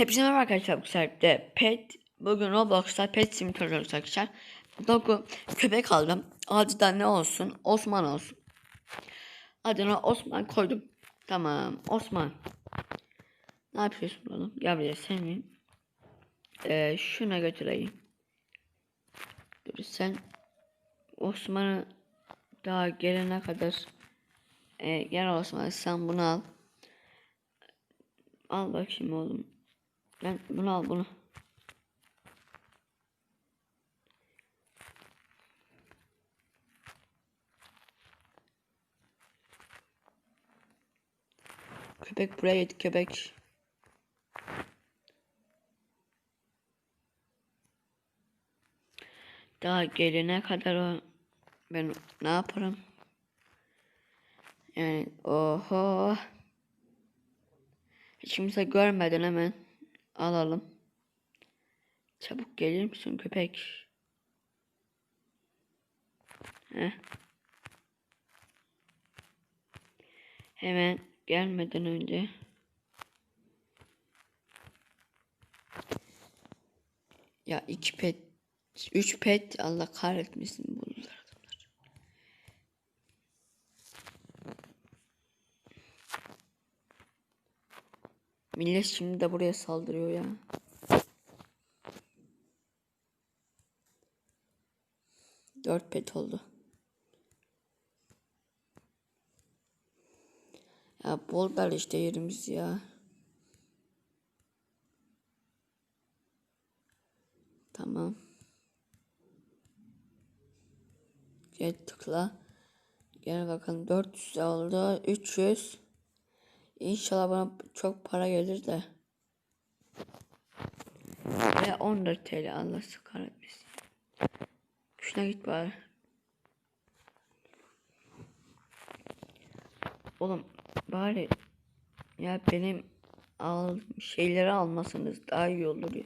Hepsine merhaba arkadaşlar bu sefer Pet bugün Roblox'ta Pet Simulator oynuyoruz arkadaşlar. Doku köpek aldım. Adı da ne olsun? Osman olsun. Adına Osman koydum. Tamam Osman. Ne yapıyorsun oğlum? Gel buraya seni. Ee, şuna götüreyim. Dur sen Osman'ı daha gelene kadar ee, gel Osman sen bunu al. Al bakayım oğlum. Ben bunu al bunu. Köpek buraya git köpek. Daha gelene kadar o ben ne yaparım? Yani oho. Hiç kimse görmeden hemen alalım. Çabuk gelir misin köpek? Heh. Hemen gelmeden önce Ya iki pet üç pet Allah kahretmesin buldular adamlar. Millet şimdi de buraya saldırıyor ya. Dört pet oldu. Ya bol ver işte yerimiz ya. Tamam. Gel tıkla. Gel bakalım 400 oldu. 300. İnşallah bana çok para gelir de. Ve 14 TL Allah kahretmesin. Şuna git bari. Oğlum bari ya benim al şeyleri almasanız daha iyi olur ya.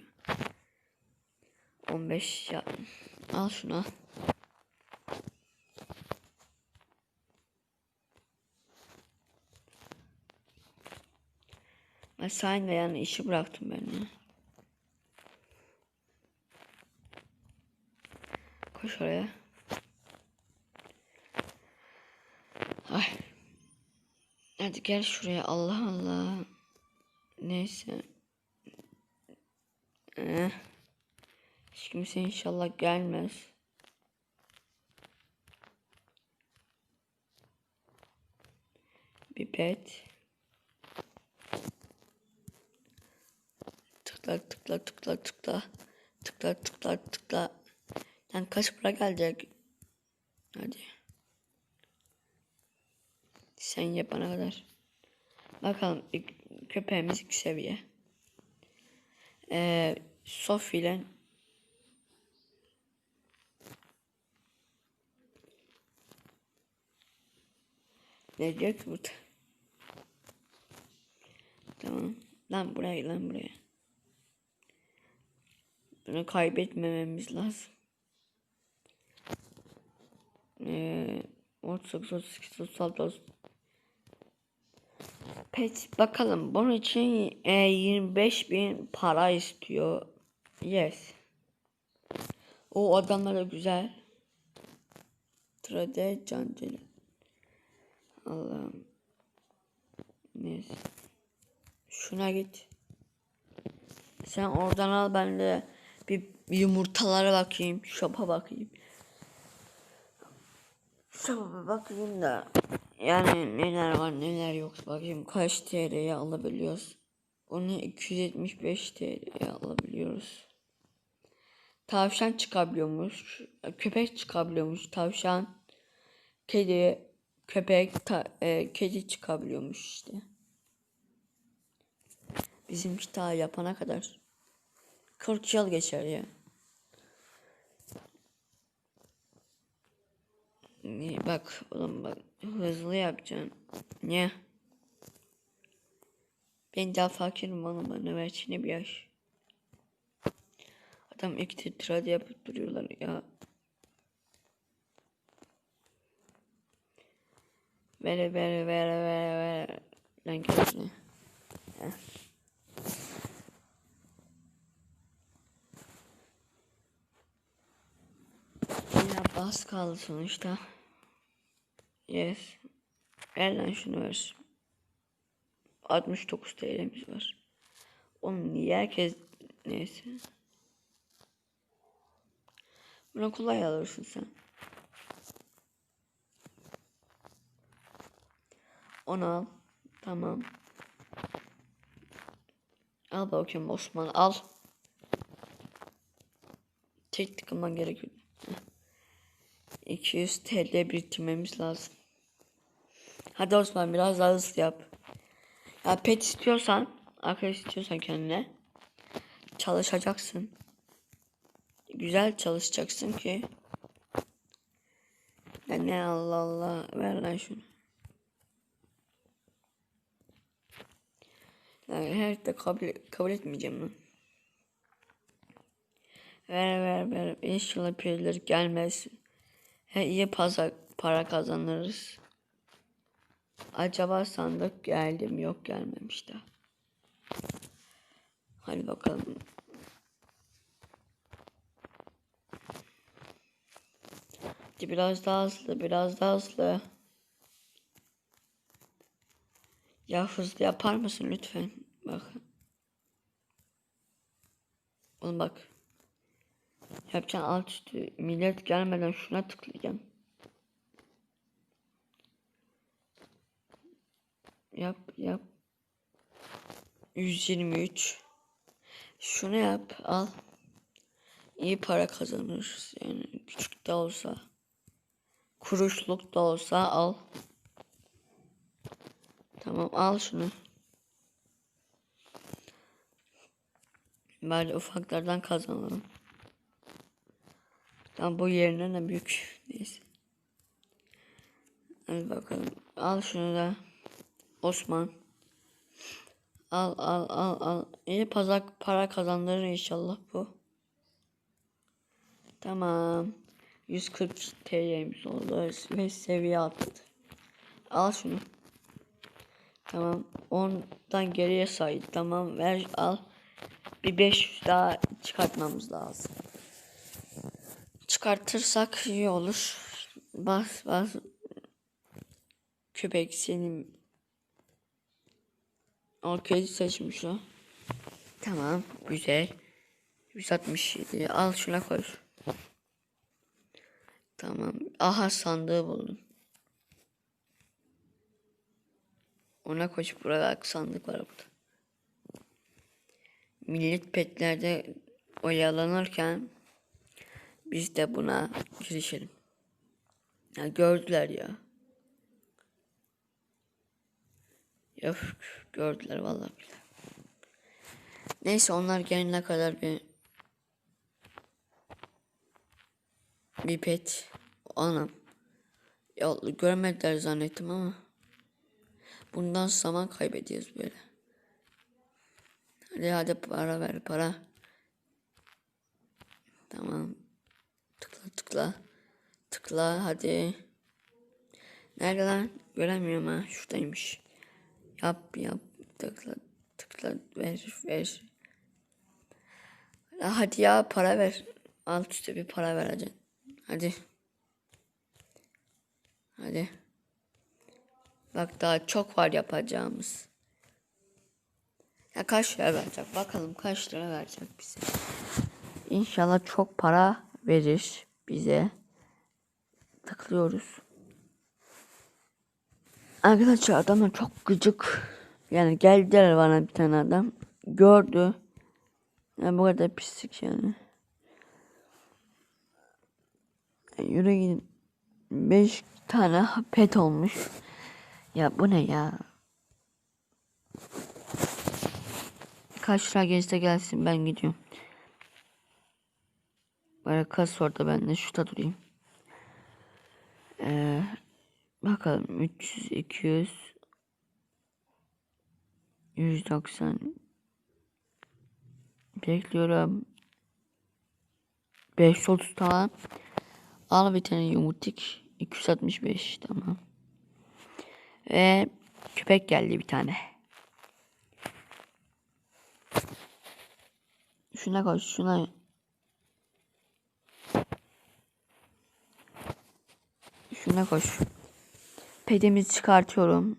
15 ya. Al şunu al. Mesai ve yani işi bıraktım ben ya. Koş oraya. Ay. Hadi gel şuraya Allah Allah. Neyse. Eh. Hiç kimse inşallah gelmez. Bir pet. Tıkla tıkla tıkla tıkla. Tıkla tıkla tıkla. Yani kaç para gelecek? Hadi. Sen yapana kadar. Bakalım ilk- köpeğimiz iki seviye. Ee, Sophie ile Ne diyor ki burada? Tamam. Lan buraya lan buraya. Bunu kaybetmememiz lazım. Ee, 38, 38, 36, Pet bakalım bunun için e, 25 bin para istiyor. Yes. O adamlar da güzel. Trade canceli. Allah'ım. Neyse. Şuna git. Sen oradan al ben de bir yumurtalara bakayım. Shop'a bakayım. Shop'a bakayım da. Yani neler var neler yok bakayım kaç TL'ye alabiliyoruz. Onu 275 TL'ye alabiliyoruz. Tavşan çıkabiliyormuş. Köpek çıkabiliyormuş. Tavşan, kedi, köpek, ta, e, kedi çıkabiliyormuş işte. Bizim daha yapana kadar 40 yıl geçer ya. Bak oğlum bak hızlı yapacaksın. Niye? Ben daha fakirim oğlum bana versene bir yaş. Adam iki tetrad yapıp duruyorlar ya. Ver ver ver ver ver. Lan gelsene. Heh. Az kaldı sonuçta. Yes. Lan şunu ver. 69 TL'miz var. Onu niye herkes neyse. Bunu kolay alırsın sen. Onu al. Tamam. Al bakayım Osman al. Tek tıklaman gerekiyor. Heh. 200 TL biriktirmemiz lazım. Hadi Osman biraz daha hızlı yap. Ya pet istiyorsan, arkadaş istiyorsan kendine çalışacaksın. Güzel çalışacaksın ki. Ya ne Allah Allah ver lan şunu. Yani her de kabul, kabul etmeyeceğim ben. Ver ver ver. İnşallah periler gelmez. He, iyi paza, para kazanırız. Acaba sandık geldi mi? Yok gelmemiş daha. Hadi bakalım. Biraz daha hızlı, biraz daha hızlı. Ya hızlı yapar mısın lütfen? Bak. Oğlum bak. Yapacağın alt üstü millet gelmeden şuna tıklayacağım. Yap yap. 123. Şunu yap al. İyi para kazanırız yani küçük de olsa. Kuruşluk da olsa al. Tamam al şunu. Bari ufaklardan kazanalım. Tam bu yerine de büyük. Neyse. Hadi bakalım. Al şunu da. Osman. Al al al al. İyi pazak para kazandırır inşallah bu. Tamam. 140 TL'miz oldu ve seviye atladı. Al şunu. Tamam. 10'dan geriye say. Tamam ver al. Bir 500 daha çıkartmamız lazım. Çıkartırsak iyi olur. Bas bas. Köpek senin. O kedi seçmiş o. Tamam güzel. 167 al şuna koy. Tamam. Aha sandığı buldum. Ona koşup burada sandık var burada. Millet petlerde oyalanırken biz de buna girişelim. Ya gördüler ya. Yok gördüler vallahi billahi. Neyse onlar gelene kadar bir bir pet anam. Ya görmediler zannettim ama bundan zaman kaybediyoruz böyle. Hadi hadi para ver para. Tamam. Tıkla tıkla. Hadi. Nerede lan? Göremiyorum ha. Şuradaymış. Yap yap. Tıkla tıkla ver ver. Hadi ya para ver. Alt üstte bir para vereceksin. Hadi. Hadi. Bak daha çok var yapacağımız. Ya kaç lira verecek? Bakalım kaç lira verecek bize. İnşallah çok para verir bize. Tıklıyoruz. Arkadaşlar adamlar çok gıcık. Yani geldiler bana bir tane adam. Gördü. Yani bu kadar pislik yani. yani yürü gidin. Beş tane pet olmuş. Ya bu ne ya? Kaç lira gelirse gelsin ben gidiyorum. Böyle kas orada ben de şurada durayım. Ee, bakalım 300, 200, 190 bekliyorum. 530 tamam. Al bir tane yumurtik. 265 tamam. Ve köpek geldi bir tane. Şuna koy şuna. Peşine koş. Pedimizi çıkartıyorum.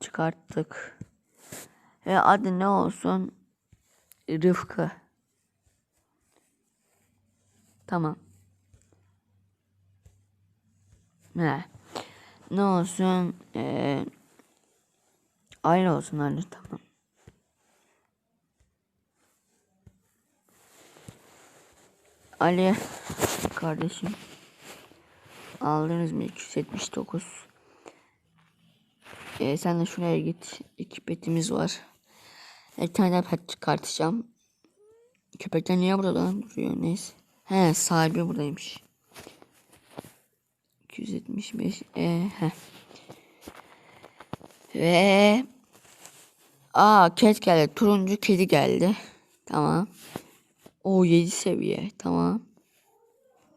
Çıkarttık. Ve adı ne olsun? Rıfkı. Tamam. Ne? Ne olsun? Ee, aile olsun aile tamam. Ali kardeşim aldınız mı? 279 ee, sen de şuraya git. İki petimiz var. Bir tane pet çıkartacağım. Köpekler niye burada duruyor? Neyse. He sahibi buradaymış. 275 ee, he. ve aa ket geldi. Turuncu kedi geldi. Tamam. O 7 seviye. Tamam.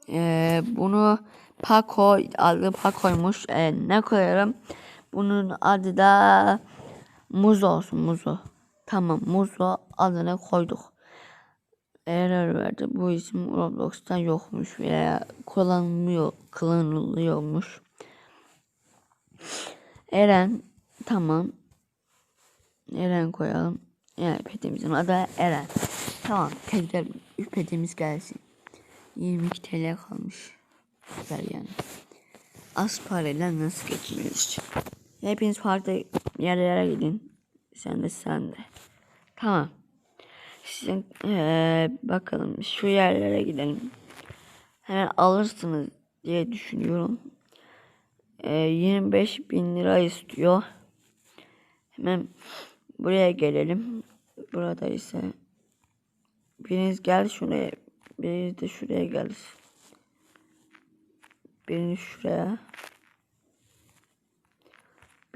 Ee, bunu Paco adı Paco'ymuş. Ee, ne koyarım? Bunun adı da Muz olsun Muzo. Tamam Muzo adını koyduk. Error verdi. Bu isim Roblox'ta yokmuş veya kullanılmıyor, kullanılıyormuş. Eren tamam. Eren koyalım. Yani petimizin adı Eren. Tamam kediler pedimiz gelsin. 22 TL kalmış. Güzel yani. Az parayla nasıl geçiniyoruz? Hepiniz farklı yerlere gidin. Sen de sen de. Tamam. Sizin ee, bakalım şu yerlere gidelim. Hemen alırsınız diye düşünüyorum. E, 25 bin lira istiyor. Hemen buraya gelelim. Burada ise Biriniz gel şuraya. Biriniz de şuraya gel. Biriniz şuraya.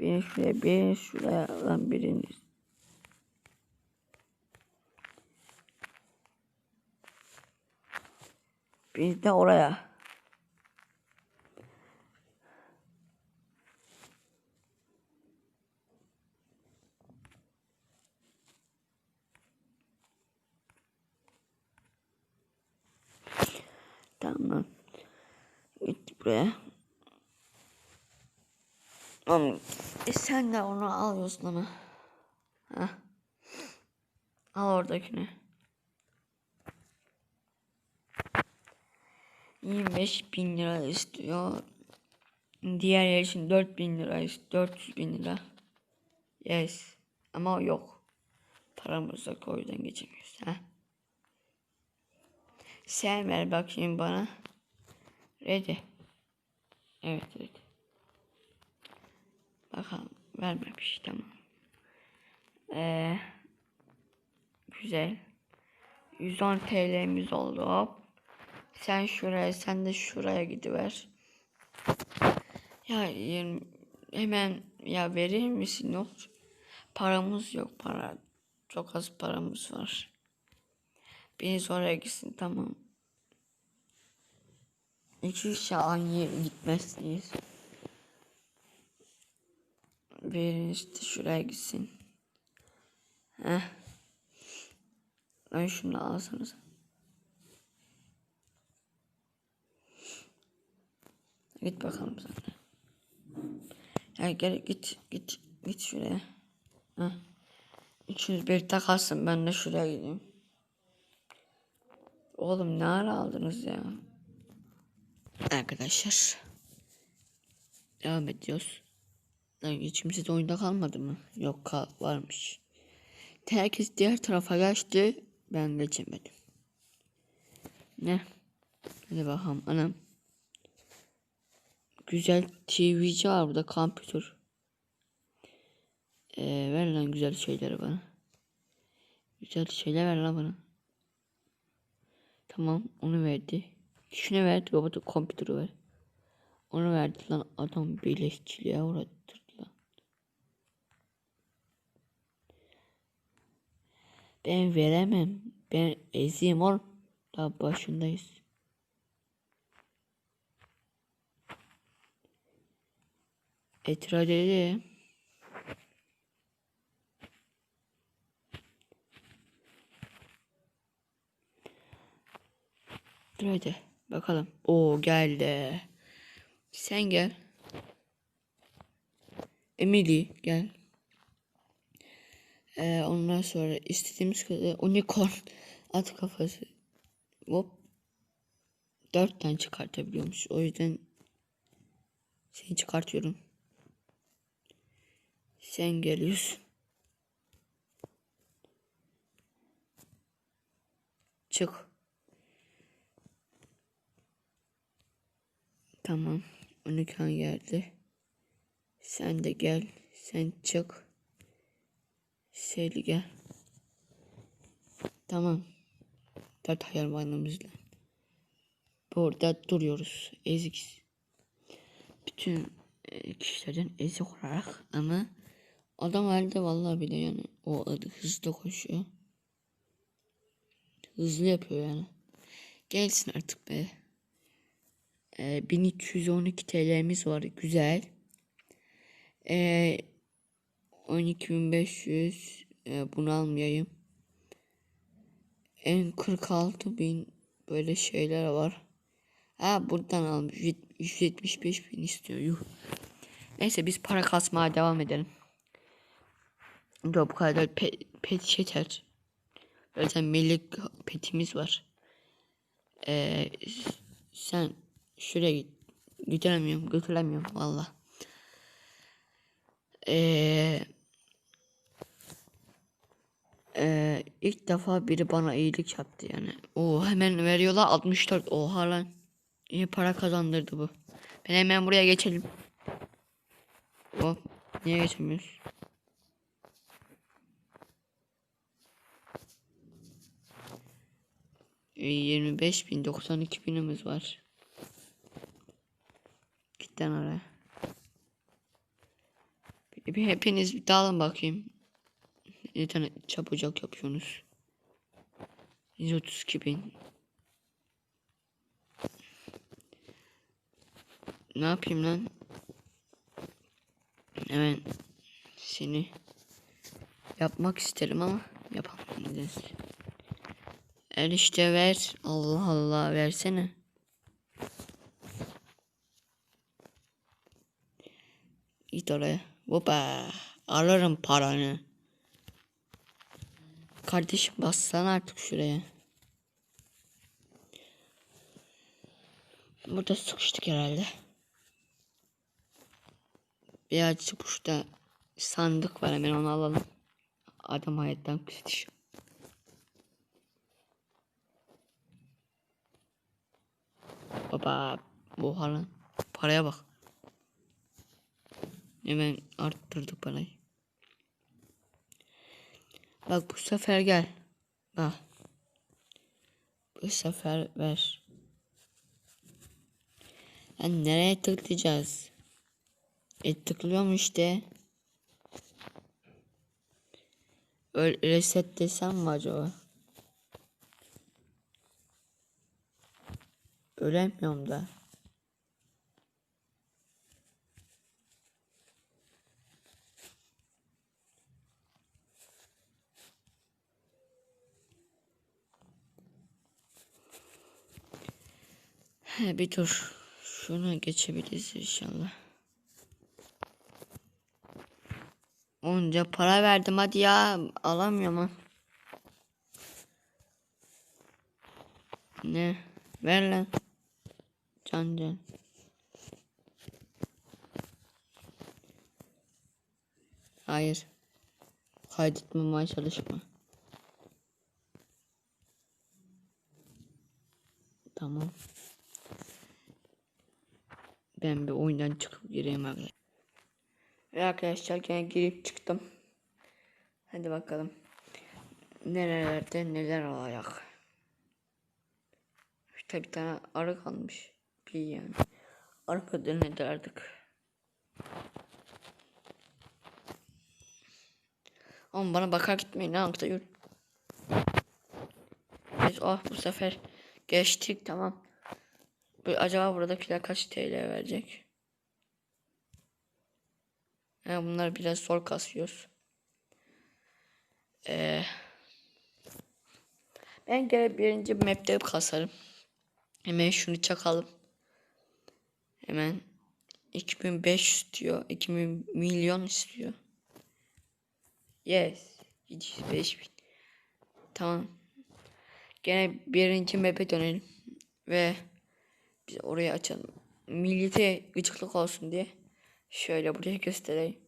Biriniz şuraya. Biriniz şuraya. Lan biriniz. Biriniz de oraya. Tamam. Git buraya. Tamam. E sen de onu ama. Heh. Al oradakini. 25 bin lira istiyor. Diğer yer için 4 bin lira istiyor. 400 bin lira. Yes. Ama yok. Paramız yok o geçemiyoruz. Heh. Sen ver bakayım bana. Ready. Evet ready. Bakalım vermemiş tamam. Ee, güzel. 110 TL'miz oldu hop. Sen şuraya sen de şuraya gidiver. Ya hemen ya verir misin yok? Paramız yok para. Çok az paramız var. Biriniz oraya gitsin tamam. İki yere gitmezsiniz. Biriniz de şuraya gitsin. Heh. Ben şunu alsanız. Git bakalım sen de. Ya gel git git git şuraya. Heh. Üçünüz bir takalsın ben de şuraya gideyim. Oğlum ne ara aldınız ya? Arkadaşlar. Devam ediyoruz. De oyunda kalmadı mı? Yok kal varmış. Herkes diğer tarafa geçti. Ben geçemedim. Ne? Hadi bakalım anam. Güzel TV'ci var burada kompütür. Ee, ver lan güzel şeyleri bana. Güzel şeyler ver lan bana. Tamam onu verdi. Şunu verdi robotu kompütürü ver. Onu verdi lan adam birleşçiliğe uğrattırdı lan. Ben veremem. Ben eziyim ol. Daha başındayız. Etiraz edelim. Bakalım. O geldi. Sen gel. Emily gel. Ee, ondan sonra istediğimiz kadar unicorn at kafası. Hop. Dört tane çıkartabiliyormuş. O yüzden seni çıkartıyorum. Sen geliyorsun. Çık. Tamam. Unicorn geldi. Sen de gel. Sen çık. Seyli gel. Tamam. Dört hayvanımızla. Burada duruyoruz. Ezik. Bütün e, kişilerden ezik olarak ama adam halde vallahi bile yani o adı hızlı koşuyor. Hızlı yapıyor yani. Gelsin artık be. Ee, 1212 TL'miz var. Güzel. Ee, 12500 e, bunu almayayım. En 46.000 böyle şeyler var. Ha buradan almış. 175 bin istiyor. Yuh. Neyse biz para kasmaya devam edelim. Yok bu kadar pet, pet yeter. Zaten millik petimiz var. Ee, sen şuraya. Götüremiyorum, götüremiyorum valla. Ee, ee, ilk defa biri bana iyilik yaptı yani. O hemen veriyorlar 64. Oha lan. İyi para kazandırdı bu. Ben hemen buraya geçelim. Hop. Niye geçemiyoruz? Ee, 25 bin 92 binimiz var. Lan oraya. Bir, hepiniz bir dağılın bakayım. Bir tane çabucak yapıyorsunuz. 132 bin. Ne yapayım lan? Hemen seni yapmak isterim ama yapamam. El işte ver. Allah Allah versene. Git oraya. Hopa. Alırım paranı. Kardeşim bassana artık şuraya. Burada sıkıştık herhalde. Birazcık burada sandık var hemen onu alalım. Adam hayattan küstüş. Baba bu halan paraya bak. Hemen arttırdık parayı. Bak bu sefer gel. Bak. Bu sefer ver. Yani nereye tıklayacağız? E tıklıyorum işte. Öyle reset desem mi acaba? Ölemiyorum da. He bir dur. Şuna geçebiliriz inşallah. Onca para verdim hadi ya. Alamıyorum ha. Ne? Ver lan. Can can. Hayır. Kaydetmemeye çalışma. Tamam. Ben bir oyundan çıkıp gireyim arkadaşlar. Ve arkadaşlar gene girip çıktım. Hadi bakalım. Nerelerde neler olacak. İşte bir tane arı kalmış. Bir yani. Arkada nedir artık. Ama bana bakar gitmeyin. Yaptı yürü. Biz oh bu sefer geçtik tamam. Acaba buradakiler kaç TL verecek? Ha, bunlar biraz zor kasıyoruz. Ee, ben gene birinci map'te kasarım. Hemen şunu çakalım. Hemen 2500 diyor. 2000 milyon istiyor. Yes. 705 bin. Tamam. Gene birinci map'e dönelim. Ve biz orayı açalım. Millete gıcıklık olsun diye. Şöyle buraya göstereyim.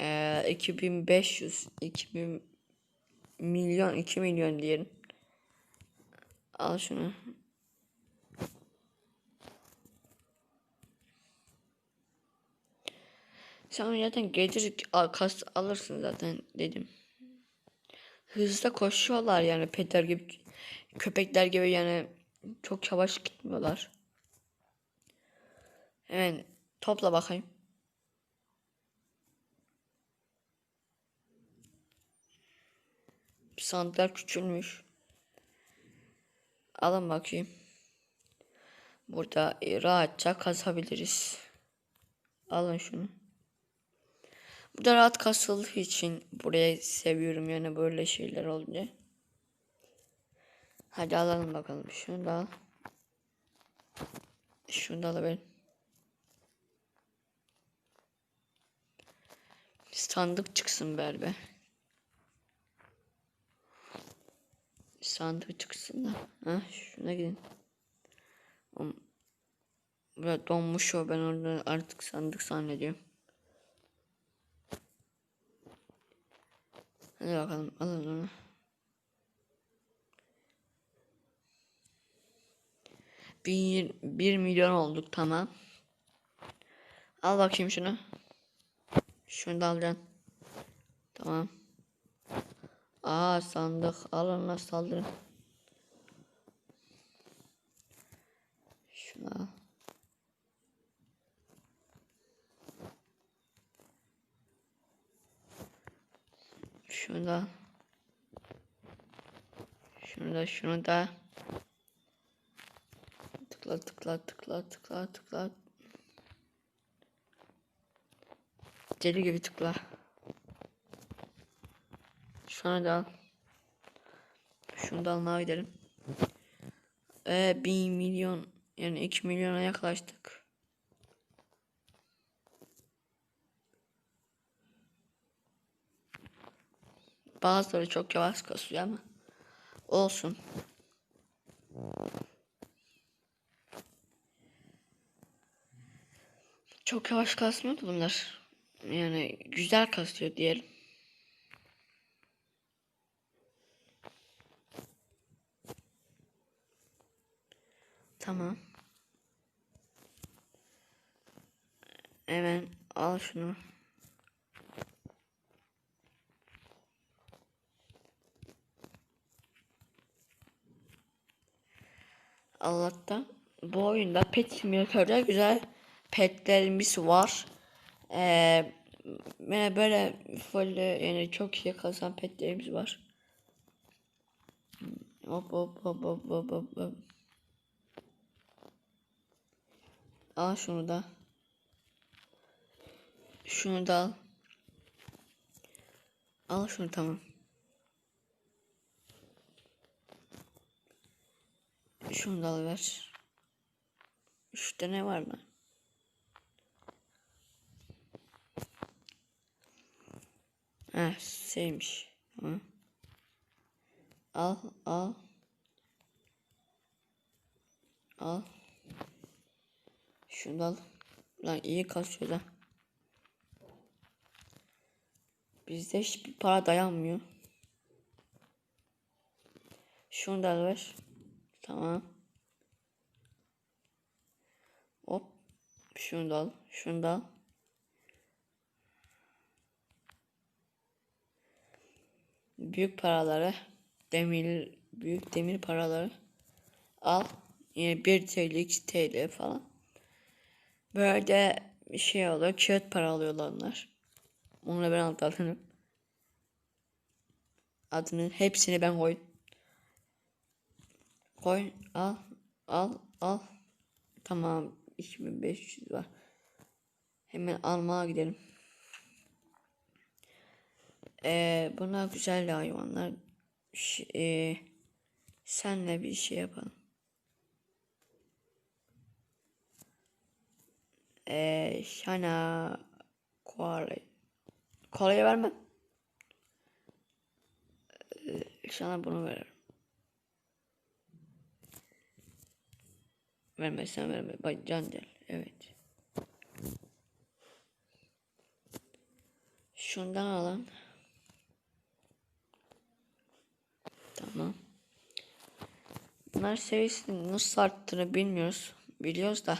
Ee, 2500 2000 milyon 2 milyon diyelim. Al şunu. Sen zaten gelir kas alırsın zaten dedim. Hızlı koşuyorlar yani petler gibi köpekler gibi yani çok yavaş gitmiyorlar. Hemen topla bakayım. Sandıklar küçülmüş. Alın bakayım. Burada rahatça kasabiliriz. Alın şunu. Burada rahat kasıldığı için burayı seviyorum yani böyle şeyler olunca. Hadi alalım bakalım. Şunu da. Şunu da alalım. Sandık çıksın berbe. Sandık çıksın da. Ha, şuna gidin. Burada donmuş o ben orada artık sandık zannediyorum. Hadi bakalım alın onu. Bir, bir milyon olduk tamam. Al bakayım şunu. Şunu da alacaksın. Tamam. Aa sandık. Alın lan saldırın. Şunu al. Şunu da. Şunu da şunu da. Tıkla tıkla tıkla tıkla tıkla. Deli gibi tıkla. Şunu da al. Şunu da almaya gidelim. Ee, 1 milyon yani 2 milyona yaklaştık. Bazıları çok yavaş kasıyor ama olsun. Çok yavaş kasmıyor da bunlar. Yani güzel kasıyor diyelim. Tamam. Hemen al şunu. Allah'tan bu oyunda pet simülatörde güzel petlerimiz var. Ee, böyle böyle yani çok iyi kazan petlerimiz var. Hop hop hop hop hop hop. hop. Al şunu da. Şunu da al. Al şunu tamam. Şunu da alıver. Şurada ne var mı? Ha şeymiş. Tamam. Al al. Al. Şunu al. Lan iyi kasıyor da. Bizde hiçbir para dayanmıyor. Şunu da ver. Tamam. Hop. Şunu da al. Şunu da al. Büyük paraları demir büyük demir paraları al. Yine 1 TL 2 TL falan. Böyle bir şey oluyor. Kağıt para alıyorlar onlar. Onunla ben aldım adını. Adını hepsini ben koydum. Koy al al al. Tamam 2500 var. Hemen almaya gidelim. Ee, bunlar güzel hayvanlar. E senle bir şey yapalım. Ee, sana koala. Koala'ya vermem. Ee, sana bunu veririm. Vermezsen verme. Bak can del. Evet. Şundan alalım. Tamam. Bunlar seviyesini nasıl arttığını bilmiyoruz. Biliyoruz da.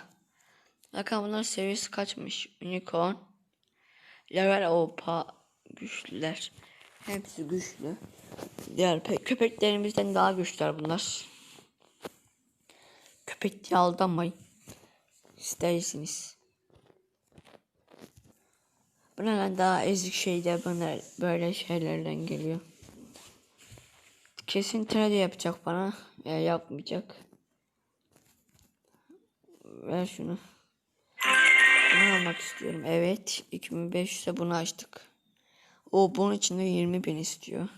Bakalım bunlar seviyesi kaçmış. Unicorn. Level Opa. Güçlüler. Hepsi güçlü. Diğer pe- köpeklerimizden daha güçlüler bunlar. Köpek diye aldanmayın. İstersiniz. Bu ne lan daha ezik şeyler bana böyle şeylerden geliyor. Kesin trade yapacak bana. Ya yapmayacak. Ver şunu. Bunu almak istiyorum. Evet. 2500'e bunu açtık. O bunun içinde 20 bin istiyor.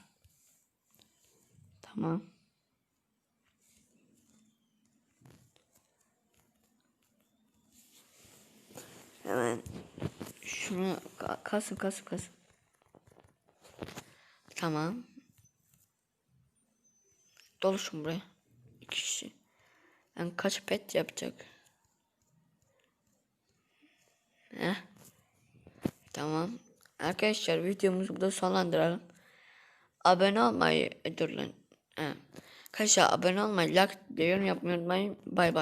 Tamam. Hemen şunu ka- kasın kasın kasın. Tamam. Doluşun buraya. İki kişi. Yani kaç pet yapacak? Heh. Tamam. Arkadaşlar videomuzu burada sonlandıralım. Abone olmayı dur lan. Arkadaşlar abone olmayı, like, yorum yapmayı unutmayın. Bay bay.